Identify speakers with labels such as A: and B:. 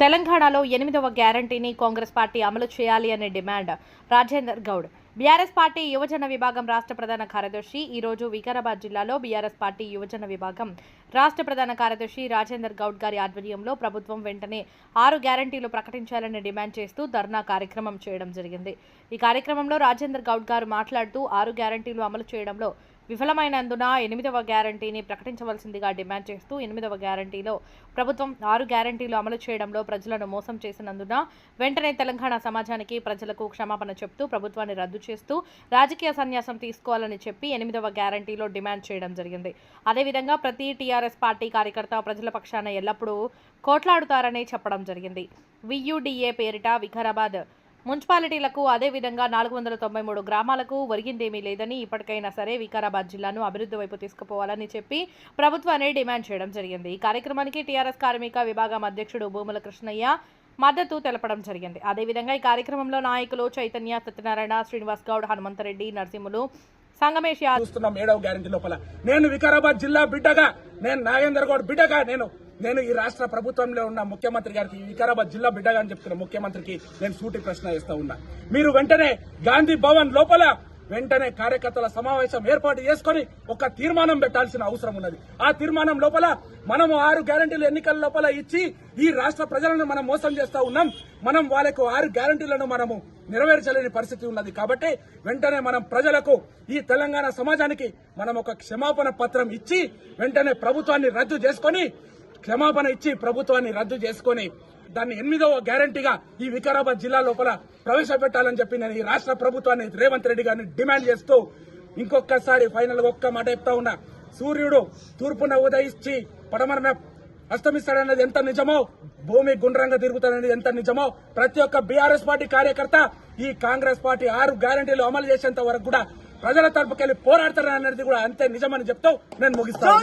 A: తెలంగాణలో ఎనిమిదవ గ్యారంటీని కాంగ్రెస్ పార్టీ అమలు చేయాలి అనే demand Rajender Goud. BRS party యువజన విభాగం రాష్ట్ర ప్రధాన కార్యదర్శి ఈరోజు వికారాబాద్ జిల్లాలో బీఆర్ఎస్ పార్టీ యువజన విభాగం రాష్ట్ర ప్రధాన కార్యదర్శి రాజేందర్ గౌడ్ గారి ఆధ్వర్యంలో ప్రభుత్వం వెంటనే ఆరు గ్యారంటీలు ప్రకటించాలని డిమాండ్ చేస్తూ ధర్నా కార్యక్రమం చేయడం జరిగింది. ఈ కార్యక్రమంలో రాజేందర్ గౌడ్ గారు మాట్లాడుతూ ఆరు గ్యారంటీలు అమలు చేయడంలో విఫలమైనందున ఎనిమిదవ గ్యారంటీని ప్రకటించవలసిందిగా డిమాండ్ చేస్తూ ఎనిమిదవ గ్యారంటీలో ప్రభుత్వం ఆరు గ్యారంటీలు అమలు చేయడంలో ప్రజలను మోసం చేసినందున వెంటనే తెలంగాణ సమాజానికి ప్రజలకు క్షమాపణ చెప్తూ ప్రభుత్వాన్ని రద్దు చేస్తూ రాజకీయ సన్యాసం తీసుకోవాలని చెప్పి ఎనిమిదవ గ్యారంటీలో డిమాండ్ చేయడం జరిగింది. అదేవిధంగా ప్రతి టీఆర్ఎస్ పార్టీ కార్యకర్త ప్రజల పక్షాన ఎల్లప్పుడూ కోట్లాడుతారని చెప్పడం జరిగింది. వియుడిఏ పేరిట వికారాబాద్ మున్సిపాలిటీలకు అదేవిధంగా నాలుగు వందల తొంభై మూడు గ్రామాలకు ఒరిగిందేమీ లేదని ఇప్పటికైనా సరే వికారాబాద్ జిల్లాను అభివృద్ధి వైపు తీసుకుపోవాలని చెప్పి ప్రభుత్వాన్ని డిమాండ్ చేయడం జరిగింది. ఈ కార్యక్రమానికి టీఆర్ఎస్ కార్మిక విభాగం అధ్యక్షుడు భూముల కృష్ణయ్య మద్దతు తెలపడం జరిగింది. అదేవిధంగా ఈ కార్యక్రమంలో నాయకులు చైతన్య సత్యనారాయణ శ్రీనివాస్ గౌడ్ హనుమంతరెడ్డి నరసింహులు సంగమేష్
B: చూస్తున్నాం ఏడవ గ్యారంటీ లోపల. నేను వికారాబాద్ జిల్లా బిడ్డగా నేను నాగేందర్ గౌడ్ బిడ్డగా నేను నేను ఈ రాష్ట్ర ప్రభుత్వంలో ఉన్న ముఖ్యమంత్రి గారికి వికారాబాద్ జిల్లా బిడ్డగా అని చెప్తున్న ముఖ్యమంత్రికి నేను సూటి ప్రశ్న వేస్తా ఉన్నా. మీరు వెంటనే గాంధీ భవన్ లోపల వెంటనే కార్యకర్తల సమావేశం ఏర్పాటు చేసుకొని ఒక తీర్మానం పెట్టాల్సిన అవసరం ఉన్నది. ఆ తీర్మానం లోపల మనము ఆరు గ్యారంటీలు ఎన్నికల లోపల ఇచ్చి ఈ రాష్ట్ర ప్రజలను మనం మోసం చేస్తా ఉన్నాం. మనం వాళ్ళకు ఆరు గ్యారంటీలను మనము నెరవేర్చలేని పరిస్థితి ఉన్నది కాబట్టి వెంటనే మనం ప్రజలకు ఈ తెలంగాణ సమాజానికి మనం ఒక క్షమాపణ పత్రం ఇచ్చి వెంటనే ప్రభుత్వాన్ని రద్దు చేసుకొని క్షమాపణ ఇచ్చి ప్రభుత్వాన్ని రద్దు చేసుకొని దాన్ని ఎనిమిదవ గ్యారంటీగా ఈ వికారాబాద్ జిల్లా లోపల ప్రవేశపెట్టాలని చెప్పి నేను ఈ రాష్ట్ర ప్రభుత్వాన్ని రేవంత్ రెడ్డి గారిని డిమాండ్ చేస్తూ ఇంకొకసారి ఫైనల్ ఒక్క మాట చెప్తా ఉన్నా. సూర్యుడు తూర్పున ఉదయించి పడమరన అస్తమిస్తాడన్నది ఎంత నిజమో భూమి గుండ్రంగా తిరుగుతాడనేది ఎంత నిజమో ప్రతి ఒక్క బీఆర్ఎస్ పార్టీ కార్యకర్త ఈ కాంగ్రెస్ పార్టీ ఆరు గ్యారంటీలు అమలు చేసేంత వరకు కూడా ప్రజల తరపుకెళ్ళి పోరాడతారనేది కూడా అంతే నిజమని చెప్తూ నేను ముగిస్తాను